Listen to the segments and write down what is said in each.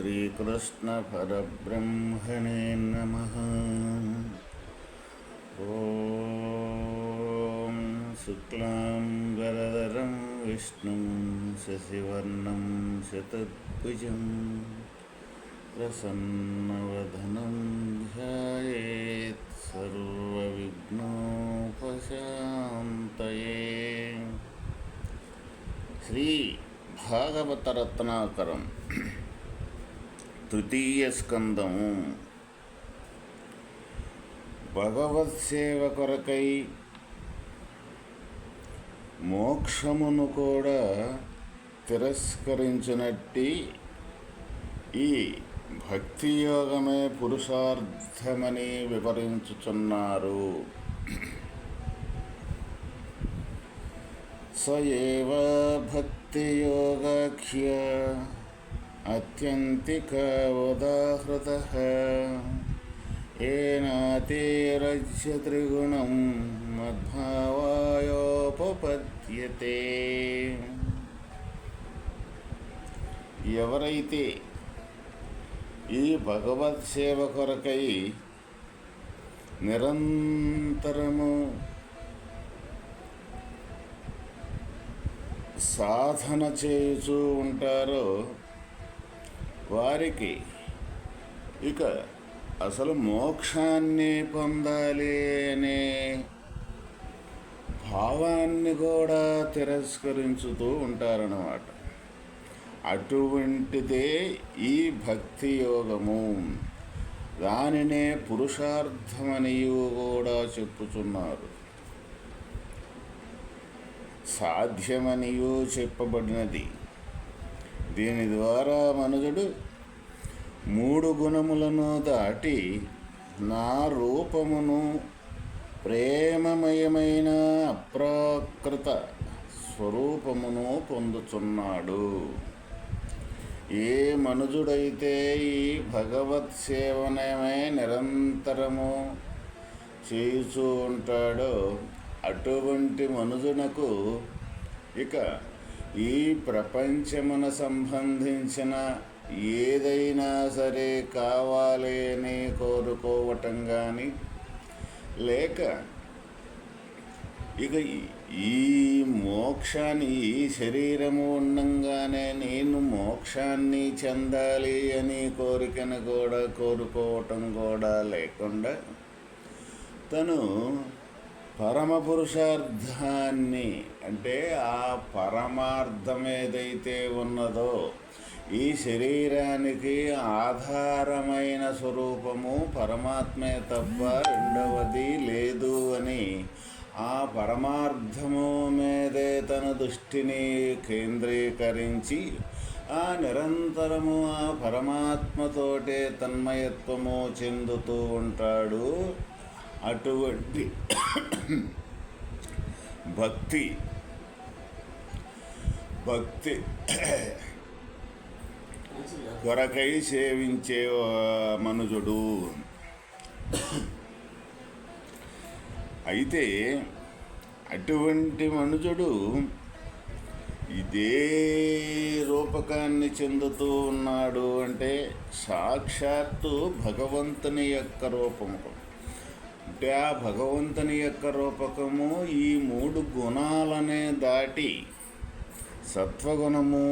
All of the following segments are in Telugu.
श्रीकृष्णपरब्रह्मणे नमः। ॐ शुक्लां वरदरं विष्णुं शशिवर्णं शतद्विजं प्रसन्नवधनं ध्यायेत् सर्वविघ्नोपशान्तये। श्रीभागवतरत्नाकरम् తృతీయ స్కందం భగవత్ సేవ కొరకై మోక్షమును కూడా తిరస్కరించినట్టి ఈ భక్తి యోగమే పురుషార్థమని వివరించుచున్నారు. స ఏవ భక్తి యోగాఖ్య अत्यन्तिकोदाहृतः येनातिरज्य त्रिगुणं మద్భావాయోపపద్యతే ఎవరైతే ఈ భగవత్ సేవ కొరకై నిరంతరము సాధన చేయుచూ ఉంటారో వారికి ఇక అసలు మోక్షాన్ని పొందాలి అనే భావాన్ని కూడా తిరస్కరించుతూ ఉంటారన్నమాట. అటువంటిదే ఈ భక్తి యోగము. దానినే పురుషార్థమనియు కూడా చెప్పుచున్నారు. సాధ్యమనియు చెప్పబడినది. దీని ద్వారా మనుజుడు మూడు గుణములను దాటి నా రూపమును ప్రేమమయమైన అప్రాకృత స్వరూపమును పొందుచున్నాడు. ఏ మనుజుడైతే ఈ భగవత్ సేవనమే నిరంతరము చేయుచూ ఉంటాడో అటువంటి మనుజునకు ఇక ఈ ప్రపంచమున సంబంధించిన ఏదైనా సరే కావాలి అని కోరుకోవటం కానీ లేక ఇక ఈ మోక్షాన్ని ఈ శరీరము ఉండంగానే నేను మోక్షాన్ని చెందాలి అని కోరికను కూడా కోరుకోవటం కూడా లేకుండా తను పరమపురుషార్థాన్ని అంటే ఆ పరమార్థం ఏదైతే ఉన్నదో ఈ శరీరానికి ఆధారమైన స్వరూపము పరమాత్మే తప్ప రెండవది లేదు అని ఆ పరమార్థము మీదే తన దృష్టిని కేంద్రీకరించి ఆ నిరంతరము ఆ పరమాత్మతోటే తన్మయత్వము చెందుతూ ఉంటాడు. అటువంటి భక్తి భక్తి కొరకై సేవించే మనుజుడు? అయితే అటువంటి మనుజుడు ఇదే రూపకాన్ని చెందుతూ ఉన్నాడు అంటే సాక్షాత్తు భగవంతుని యొక్క రూపము. అంటే ఆ భగవంతుని యొక్క రూపకము ఈ మూడు గుణాలనే దాటి సత్వగుణము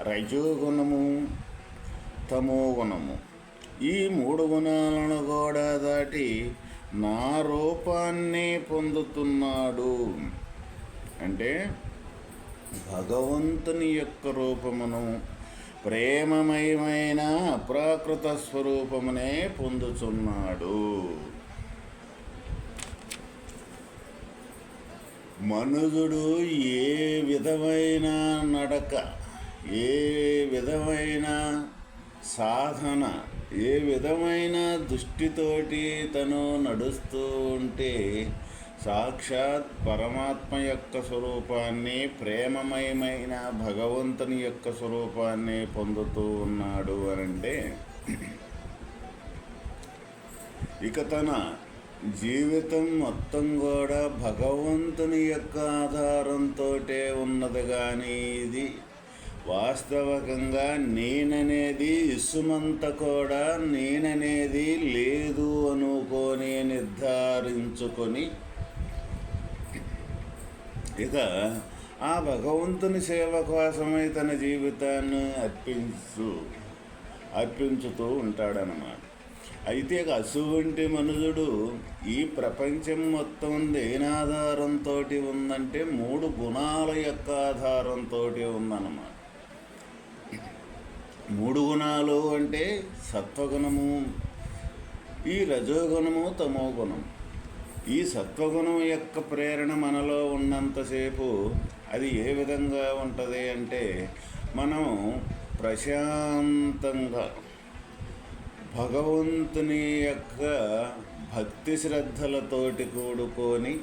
రజోగుణము తమో గుణము ఈ మూడు గుణాలను కూడా దాటి నా రూపాన్ని పొందుతున్నాడు. అంటే భగవంతుని యొక్క రూపమును ప్రేమమయమైన అప్రాకృత స్వరూపమునే పొందుతున్నాడు మనుజుడు ఏ విధమైన నడక ఏ విధమైన సాధన ఏ విధమైన దృష్టితోటి తను నడుస్తూ ఉంటే సాక్షాత్ పరమాత్మ యొక్క స్వరూపాన్ని ప్రేమమయమైన భగవంతుని యొక్క స్వరూపాన్ని పొందుతూ ఉన్నాడు అనంటే ఇక తన జీవితం మొత్తం కూడా భగవంతుని యొక్క ఆధారంతో ఉన్నది కానీ ఇది వాస్తవకంగా నేననేది ఇసుమంత కూడా నేననేది లేదు అనుకొని నిర్ధారించుకొని ఇక ఆ భగవంతుని సేవ కోసమై తన జీవితాన్ని అర్పించు అర్పించుతూ ఉంటాడనమాట అయితే అశువంటి అసువంటి మనుషుడు ఈ ప్రపంచం మొత్తం దేనాధారంతో ఉందంటే మూడు గుణాల యొక్క ఆధారంతో ఉందన్నమాట. మూడు గుణాలు అంటే సత్వగుణము ఈ రజోగుణము తమో గుణం ఈ సత్వగుణం యొక్క ప్రేరణ మనలో ఉన్నంతసేపు అది ఏ విధంగా ఉంటుంది అంటే మనం ప్రశాంతంగా భగవంతుని యొక్క భక్తి శ్రద్ధలతోటి కూడుకొని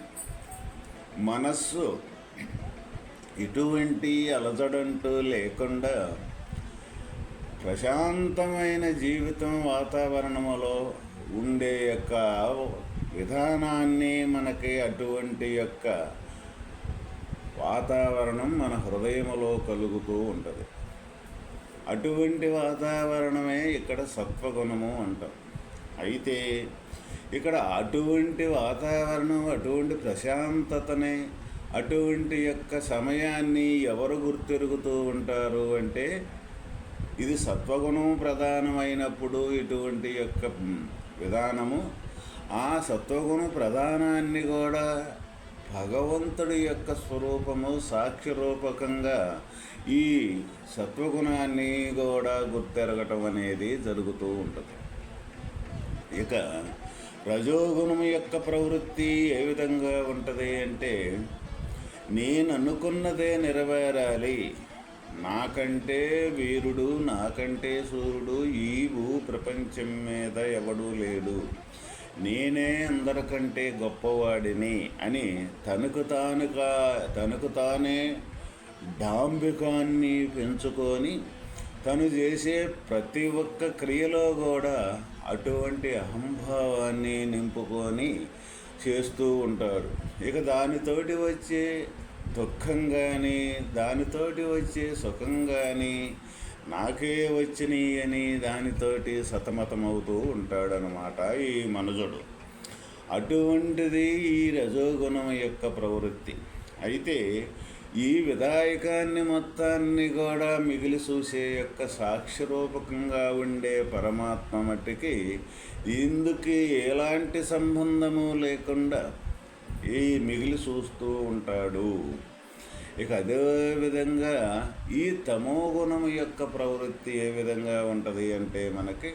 మనస్సు ఇటువంటి అలజడంటూ లేకుండా ప్రశాంతమైన జీవితం వాతావరణములో ఉండే యొక్క విధానాన్ని మనకి అటువంటి యొక్క వాతావరణం మన హృదయములో కలుగుతూ ఉంటుంది. అటువంటి వాతావరణమే ఇక్కడ సత్వగుణము అంటాం. అయితే ఇక్కడ అటువంటి వాతావరణం అటువంటి ప్రశాంతతనే అటువంటి యొక్క సమయాన్ని ఎవరు గుర్తెరుగుతూ ఉంటారు అంటే ఇది సత్వగుణం ప్రధానమైనప్పుడు ఇటువంటి యొక్క విధానము. ఆ సత్వగుణ ప్రధానాన్ని కూడా భగవంతుడి యొక్క స్వరూపము సాక్షిరూపకంగా ఈ సత్వగుణాన్ని కూడా గుర్తెరగటం అనేది జరుగుతూ ఉంటుంది. ఇక రజోగుణం యొక్క ప్రవృత్తి ఏ విధంగా ఉంటుంది అంటే నేను అనుకున్నదే నెరవేరాలి. నాకంటే వీరుడు నాకంటే సూర్యుడు ఈ భూ ప్రపంచం మీద ఎవడూ లేడు. నేనే అందరికంటే గొప్పవాడిని అని తనకు తానుగా తనకు తానే డాంబికాన్ని పెంచుకొని తను చేసే ప్రతి ఒక్క క్రియలో కూడా అటువంటి అహంభావాన్ని నింపుకొని చేస్తూ ఉంటాడు. ఇక దానితోటి వచ్చే దుఃఖం కానీ దానితోటి వచ్చే సుఖం కానీ నాకే వచ్చినాయి అని దానితోటి సతమతమవుతూ ఉంటాడనమాట ఈ మనుజుడు. అటువంటిది ఈ రజోగుణం యొక్క ప్రవృత్తి. అయితే ఈ విధాయకాన్ని మొత్తాన్ని కూడా మిగిలి చూసే యొక్క సాక్షిరూపకంగా ఉండే పరమాత్మ మట్టికి ఇందుకు ఎలాంటి సంబంధము లేకుండా ఈ మిగిలి చూస్తూ ఉంటాడు. ఇక అదే విధంగా ఈ తమో గుణం యొక్క ప్రవృత్తి ఏ విధంగా ఉంటుంది అంటే మనకి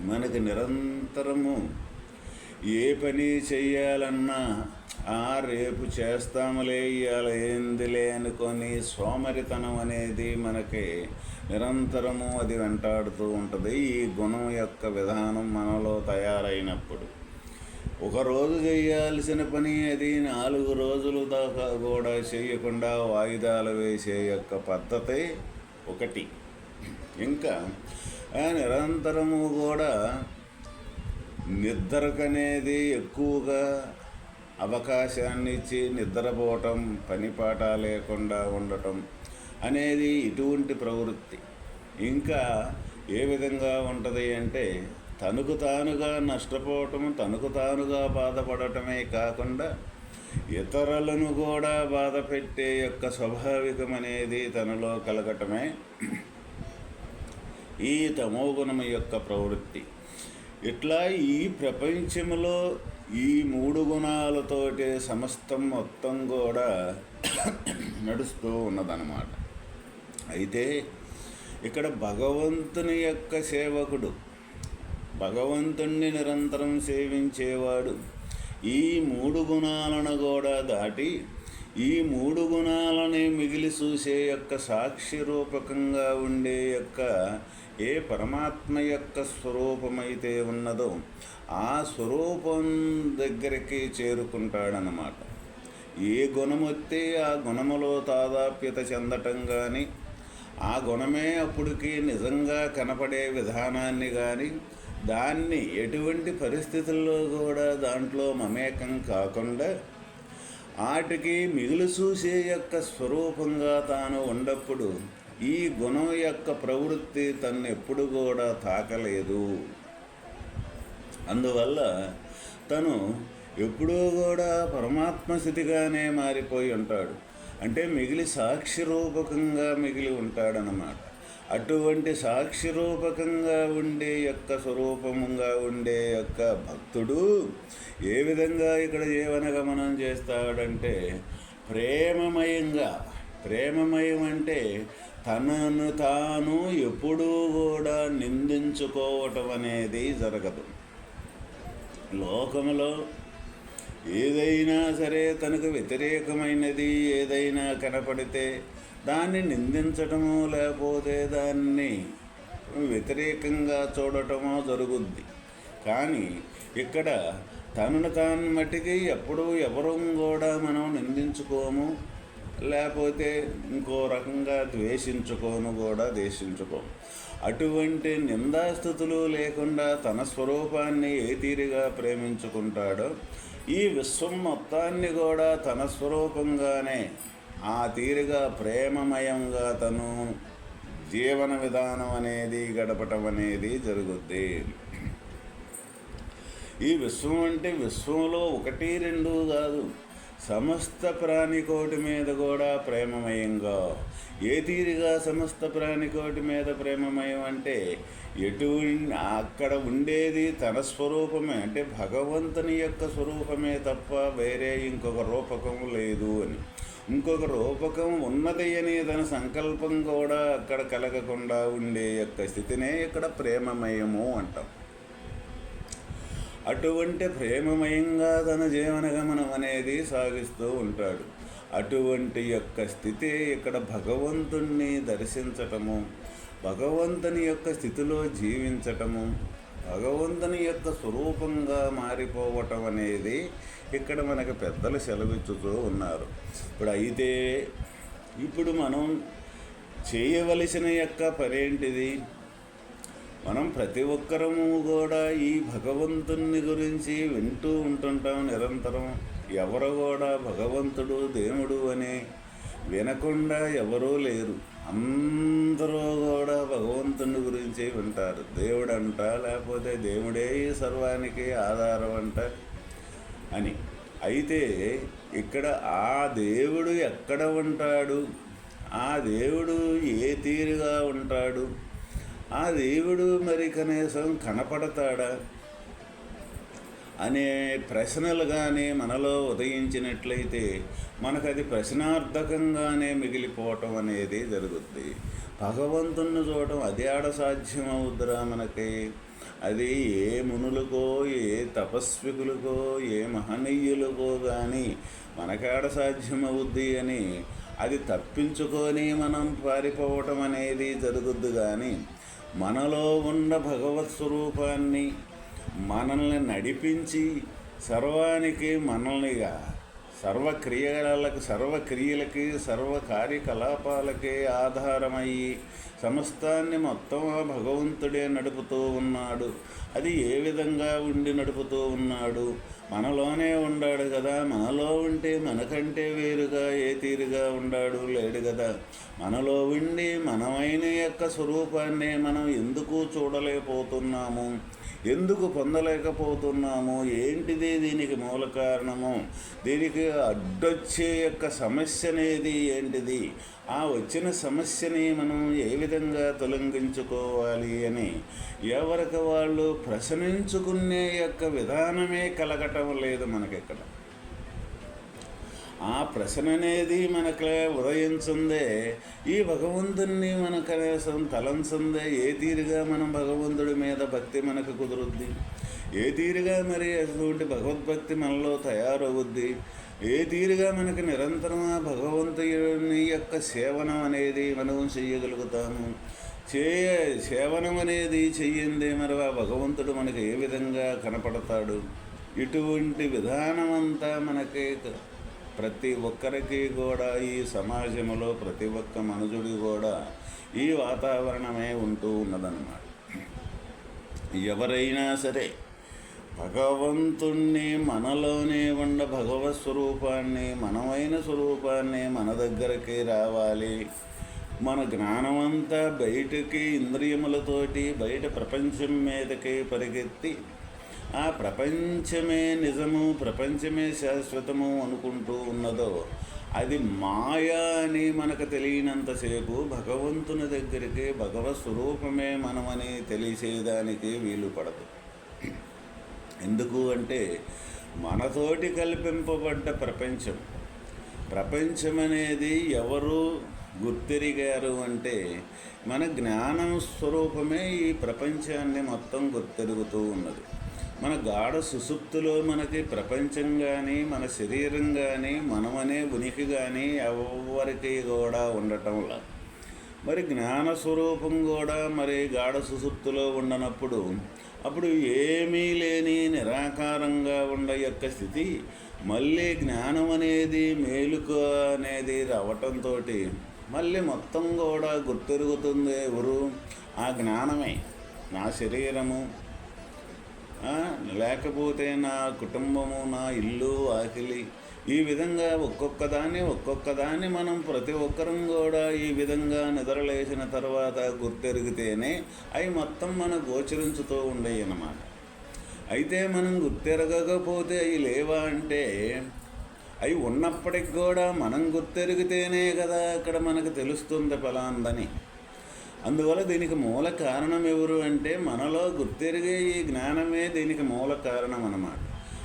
మనకి నిరంతరము ఏ పని చెయ్యాలన్నా ఆ రేపు చేస్తాములే ఇవాళ ఏందిలే అనుకొని సోమరితనం అనేది మనకి నిరంతరము అది వెంటాడుతూ ఉంటుంది. ఈ గుణం యొక్క విధానం మనలో తయారైనప్పుడు ఒక రోజు చేయాల్సిన పని అది నాలుగు రోజులు దాకా కూడా చేయకుండా వాయిదాలు వేసే యొక్క పద్ధతి ఒకటి. ఇంకా నిరంతరము కూడా నిద్రకనేది ఎక్కువగా అవకాశాన్ని ఇచ్చి నిద్రపోవటం పనిపాట లేకుండా ఉండటం అనేది ఇటువంటి ప్రవృత్తి. ఇంకా ఏ విధంగా ఉంటుంది అంటే తనకు తానుగా నష్టపోవటం తనకు తానుగా బాధపడటమే కాకుండా ఇతరులను కూడా బాధ పెట్టే యొక్క స్వాభావికమనేది తనలో కలగటమే ఈ తమోగుణం యొక్క ప్రవృత్తి. ఇట్లా ఈ ప్రపంచంలో ఈ మూడు గుణాలతోటే సమస్తం మొత్తం కూడా నడుస్తూ ఉన్నదన్నమాట. అయితే ఇక్కడ భగవంతుని యొక్క సేవకుడు భగవంతుణ్ణి నిరంతరం సేవించేవాడు. ఈ మూడు గుణాలను కూడా దాటి ఈ మూడు గుణాలని మిగిలి చూసే యొక్క సాక్షి రూపకంగా ఉండే యొక్క ఏ పరమాత్మ యొక్క స్వరూపమైతే ఉన్నదో ఆ స్వరూపం దగ్గరికి చేరుకుంటాడనమాట ఏ గుణమొత్తే ఆ గుణములో తాదాప్యత చెందటం కానీ ఆ గుణమే అప్పటికి నిజంగా కనపడే విధానాన్ని కానీ దాన్ని ఎటువంటి పరిస్థితుల్లో కూడా దాంట్లో మమేకం కాకుండా ఆటికి మిగులు చూసే యొక్క స్వరూపంగా తాను ఉన్నప్పుడు ఈ గుణం యొక్క ప్రవృత్తి తను ఎప్పుడు కూడా తాకలేదు. అందువల్ల తను ఎప్పుడూ కూడా పరమాత్మ స్థితిగానే మారిపోయి ఉంటాడు. అంటే మిగిలి సాక్షి రూపకంగా మిగిలి ఉంటాడనమాట అటువంటి సాక్షి రూపకంగా ఉండే యొక్క స్వరూపముగా ఉండే యొక్క భక్తుడు ఏ విధంగా ఇక్కడ జీవన గమనం చేస్తాడంటే ప్రేమమయంగా ప్రేమమయం అంటే తనను తాను ఎప్పుడూ కూడా నిందించుకోవటం అనేది జరగదు. లోకములో ఏదైనా సరే తనకు వ్యతిరేకమైనది ఏదైనా కనపడితే దాన్ని నిందించటము లేకపోతే దాన్ని వ్యతిరేకంగా చూడటమో జరుగుద్ది. కానీ ఇక్కడ తనను తాను మట్టికి ఎప్పుడూ ఎవరూ కూడా మనం నిందించుకోము లేకపోతే ఇంకో రకంగా ద్వేషించుకోను కూడా ద్వేషించుకోము. అటువంటి నిందాస్థుతులు లేకుండా తన స్వరూపాన్ని ఏ తీరుగా ప్రేమించుకుంటాడో ఈ విశ్వం మొత్తాన్ని కూడా తన స్వరూపంగానే ఆ తీరుగా ప్రేమమయంగా తను జీవన విధానం అనేది గడపటం అనేది జరుగుద్ది. ఈ విశ్వం అంటే విశ్వంలో ఒకటి రెండు కాదు. సమస్త ప్రాణికోటి మీద కూడా ప్రేమమయంగా. ఏ తీరుగా సమస్త ప్రాణికోటి మీద ప్రేమమయం అంటే ఎటు అక్కడ ఉండేది తన స్వరూపమే. అంటే భగవంతుని యొక్క స్వరూపమే తప్ప వేరే ఇంకొక రూపకం లేదు అని. ఇంకొక రూపకం ఉన్నది అనే తన సంకల్పం కూడా అక్కడ కలగకుండా ఉండే యొక్క స్థితినే ఇక్కడ ప్రేమమయము అంటాం. అటువంటి ప్రేమమయంగా తన జీవన గమనం అనేది సాగిస్తూ ఉంటాడు. అటువంటి యొక్క స్థితి ఇక్కడ భగవంతుణ్ణి దర్శించటము భగవంతుని యొక్క స్థితిలో జీవించటము భగవంతుని యొక్క స్వరూపంగా మారిపోవటం అనేది ఇక్కడ మనకు పెద్దలు సెలవిచ్చుతూ ఉన్నారు. ఇప్పుడు అయితే ఇప్పుడు మనం చేయవలసిన యొక్క పనేంటిది మనం ప్రతి ఒక్కరము కూడా ఈ భగవంతుని గురించి వింటూ ఉంటుంటాం నిరంతరం. ఎవరు కూడా భగవంతుడు దేవుడు అని వినకుండా ఎవరూ లేరు. అందరూ కూడా భగవంతుని గురించి వింటారు. దేవుడు అంట లేకపోతే దేవుడే సర్వానికి ఆధారం అంట అని. అయితే ఇక్కడ ఆ దేవుడు ఎక్కడ ఉంటాడు? ఆ దేవుడు ఏ తీరుగా ఉంటాడు? ఆ దేవుడు మరి కనీసం కనపడతాడా? అనే ప్రశ్నలు కానీ మనలో ఉదయించినట్లయితే మనకు అది ప్రశ్నార్థకంగానే మిగిలిపోవటం అనేది జరుగుద్ది. భగవంతుణ్ణి చూడటం అది ఆడ సాధ్యం అవుద్దిరా మనకి? అది ఏ మునులకో ఏ తపస్వికులకో ఏ మహనీయులకో కానీ మనకాడ సాధ్యమవుద్ది అని అది తప్పించుకొని మనం పారిపోవటం అనేది జరుగుద్ది కానీ మనలో ఉన్న భగవత్ స్వరూపాన్ని మనల్ని నడిపించి సర్వానికి మనల్నిగా సర్వక్రియలకు సర్వక్రియలకి సర్వ కార్యకలాపాలకే ఆధారమయ్యి సమస్తాన్ని మొత్తం ఆ భగవంతుడే నడుపుతూ ఉన్నాడు. అది ఏ విధంగా ఉండి నడుపుతూ ఉన్నాడు? మనలోనే ఉండాడు కదా. మనలో ఉంటే మనకంటే వేరుగా ఏ తీరుగా ఉండాడు? లేడు కదా. మనలో ఉండి మనమైన యొక్క స్వరూపాన్ని మనం ఎందుకు చూడలేకపోతున్నాము? ఎందుకు పొందలేకపోతున్నాము? ఏంటిది దీనికి మూల కారణము? దీనికి అడ్డొచ్చే యొక్క సమస్య అనేది ఏంటిది? ఆ వచ్చిన సమస్యని మనం ఏ విధంగా తొలగించుకోవాలి అని ఎవరికి వాళ్ళు ప్రశ్నించుకునే యొక్క విధానమే కలగటం లేదు మనకిక్కడ. ఆ ప్రశ్న అనేది మనకు ఉదయించుందే ఈ భగవంతుణ్ణి మన కనీసం తలంచుందే ఏ తీరుగా మనం భగవంతుడి మీద భక్తి మనకు కుదురుద్ది? ఏ తీరుగా మరి అటువంటి భగవద్భక్తి మనలో తయారవుద్ది? ఏ తీరుగా మనకి నిరంతరం ఆ భగవంతుని యొక్క సేవనం అనేది మనం చేయగలుగుతాము చేయ సేవనం అనేది చెయ్యింది మరి ఆ భగవంతుడు మనకి ఏ విధంగా కనపడతాడు? ఇటువంటి విధానం అంతా మనకి ప్రతి ఒక్కరికి కూడా ఈ సమాజంలో ప్రతి ఒక్క మనుషుడి కూడా ఈ వాతావరణమే ఉంటూ ఉన్నదన్నమాట. ఎవరైనా సరే భగవంతుణ్ణి మనలోనే ఉండ భగవత్ స్వరూపాన్ని మనమైన స్వరూపాన్ని మన దగ్గరికి రావాలి. మన జ్ఞానమంతా బయటికి ఇంద్రియములతోటి బయట ప్రపంచం మీదకి పరిగెత్తి ఆ ప్రపంచమే నిజము ప్రపంచమే శాశ్వతము అనుకుంటూ ఉన్నదో అది మాయా అని మనకు తెలియనంతసేపు భగవంతుని దగ్గరికి భగవత్ స్వరూపమే మనమని తెలిసేదానికి వీలు పడదు. ఎందుకు అంటే మనతోటి కల్పింపబడ్డ ప్రపంచం. ప్రపంచం అనేది ఎవరు గుర్తెరిగారు అంటే మన జ్ఞానం స్వరూపమే ఈ ప్రపంచాన్ని మొత్తం గుర్తెరుగుతూ ఉన్నది. మన గాఢ సుసుప్తిలో మనకి ప్రపంచం కానీ మన శరీరం కానీ మనమనే ఉనికి కానీ ఎవరికి కూడా ఉండటంలా మరి జ్ఞాన స్వరూపం కూడా మరి గాఢ సుసుప్తిలో ఉండనప్పుడు అప్పుడు ఏమీ లేని నిరాకారంగా ఉండ యొక్క స్థితి మళ్ళీ జ్ఞానం అనేది మేలుకు అనేది రావటంతో మళ్ళీ మొత్తం కూడా గుర్తెరుగుతుంది ఎవరు? ఆ జ్ఞానమే. నా శరీరము లేకపోతే నా కుటుంబము నా ఇల్లు ఆకిలి. ఈ విధంగా ఒక్కొక్క దాన్ని ఒక్కొక్క దాన్ని మనం ప్రతి ఒక్కరం కూడా ఈ విధంగా నిద్రలేసిన తర్వాత గుర్తెరిగితేనే అవి మొత్తం మన గోచరించుతూ ఉండేవి అన్నమాట అయితే మనం గుర్తెరగకపోతే అవి లేవా అంటే అవి ఉన్నప్పటికి కూడా మనం గుర్తెరిగితేనే కదా అక్కడ మనకు తెలుస్తుంది ఫలాందని. అందువల్ల దీనికి మూల కారణం ఎవరు అంటే మనలో గుర్తెరిగే ఈ జ్ఞానమే దీనికి మూల కారణం అన్నమాట.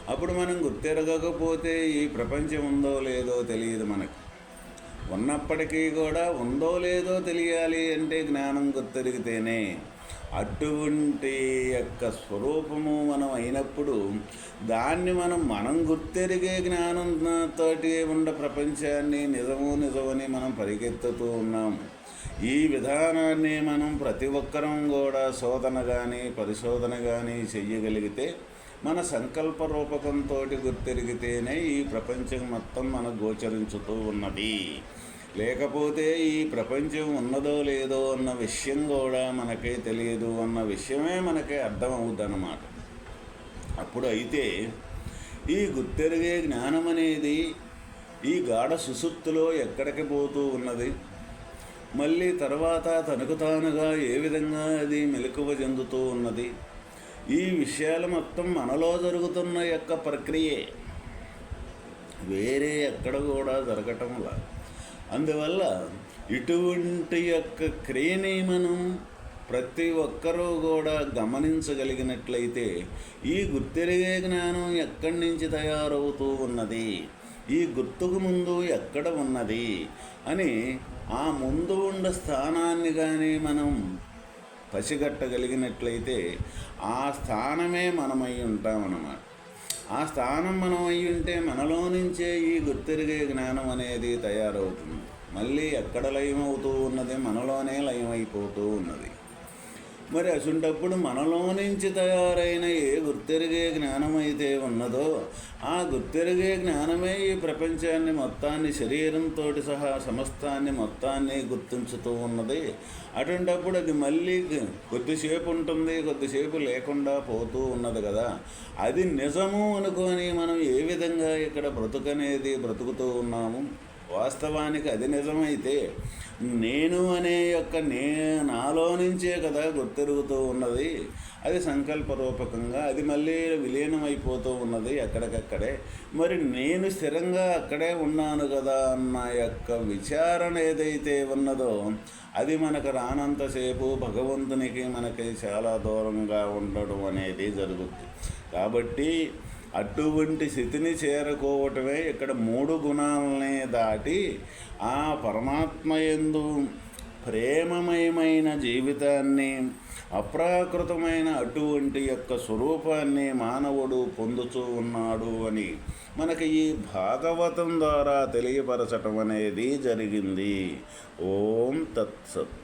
అప్పుడు మనం గుర్తెరగకపోతే ఈ ప్రపంచం ఉందో లేదో తెలియదు మనకు. ఉన్నప్పటికీ కూడా ఉందో లేదో తెలియాలి అంటే జ్ఞానం గుర్తెరిగితేనే అటువంటి యొక్క స్వరూపము మనం అయినప్పుడు దాన్ని మనం మనం గుర్తెరిగే జ్ఞానంతో ఉండ ప్రపంచాన్ని నిజము నిజమని మనం పరిగెత్తుతూ ఉన్నాము. ఈ విధానాన్ని మనం ప్రతి ఒక్కరం కూడా శోధన కానీ పరిశోధన కానీ చెయ్యగలిగితే మన సంకల్ప రూపకంతో గుర్తెరిగితేనే ఈ ప్రపంచం మొత్తం మనకు గోచరించుతూ ఉన్నది. లేకపోతే ఈ ప్రపంచం ఉన్నదో లేదో అన్న విషయం కూడా మనకే తెలియదు అన్న విషయమే మనకే అర్థమవుద్ది అన్నమాట అప్పుడు అయితే ఈ గుర్తెరిగే జ్ఞానం అనేది ఈ గాఢ సుసుప్తిలో ఎక్కడికి పోతూ ఉన్నది? మళ్ళీ తర్వాత తనకు తానుగా ఏ విధంగా అది మెలకువ చెందుతూ ఉన్నది? ఈ విషయాలు మొత్తం మనలో జరుగుతున్న యొక్క ప్రక్రియే. వేరే ఎక్కడ కూడా జరగటంలా అందువల్ల ఇటువంటి యొక్క క్రియని మనం ప్రతి ఒక్కరూ కూడా గమనించగలిగినట్లయితే ఈ గుర్తెరిగే జ్ఞానం ఎక్కడి నుంచి తయారవుతూ ఉన్నది? ఈ గుర్తుకు ముందు ఎక్కడ ఉన్నది? అని ఆ ముందు ఉన్న స్థానాన్ని కానీ మనం పసిగట్టగలిగినట్లయితే ఆ స్థానమే మనమై ఉంటామన్నమాట. ఆ స్థానం మనం అయి ఉంటే మనలో నుంచే ఈ గుర్తెరిగే జ్ఞానం అనేది తయారవుతుంది. మళ్ళీ ఎక్కడ లయమవుతూ ఉన్నది మనలోనే లయమైపోతూ ఉన్నది. మరి అసుంటప్పుడు మనలో నుంచి తయారైన ఏ గుర్తెరిగే జ్ఞానమైతే ఉన్నదో ఆ గుర్తెరిగే జ్ఞానమే ఈ ప్రపంచాన్ని మొత్తాన్ని శరీరంతో సహా సమస్తాన్ని మొత్తాన్ని గుర్తించుతూ ఉన్నది. అటువంటప్పుడు అది మళ్ళీ కొద్దిసేపు ఉంటుంది కొద్దిసేపు లేకుండా పోతూ ఉన్నది కదా. అది నిజము అనుకొని మనం ఏ విధంగా ఇక్కడ బ్రతుకనేది బ్రతుకుతూ ఉన్నాము? వాస్తవానికి అది నిజమైతే నేను అనే యొక్క నే నాలో నుంచే కదా గుర్తెరుగుతూ ఉన్నది. అది సంకల్పరూపకంగా అది మళ్ళీ విలీనం అయిపోతూ ఉన్నది ఎక్కడికక్కడే. మరి నేను స్థిరంగా అక్కడే ఉన్నాను కదా అన్న యొక్క విచారణ ఏదైతే ఉన్నదో అది మనకు రానంతసేపు భగవంతునికి మనకి చాలా దూరంగా ఉండడం అనేది జరుగుతుంది కాబట్టి అటువంటి స్థితిని చేరుకోవటమే ఇక్కడ మూడు గుణాలని దాటి ఆ పరమాత్మ ఎందు ప్రేమమయమైన జీవితాన్ని అప్రాకృతమైన అటువంటి యొక్క స్వరూపాన్ని మానవుడు పొందుతూ ఉన్నాడు అని మనకి ఈ భాగవతం ద్వారా తెలియపరచటం అనేది జరిగింది. ఓం తత్సత్.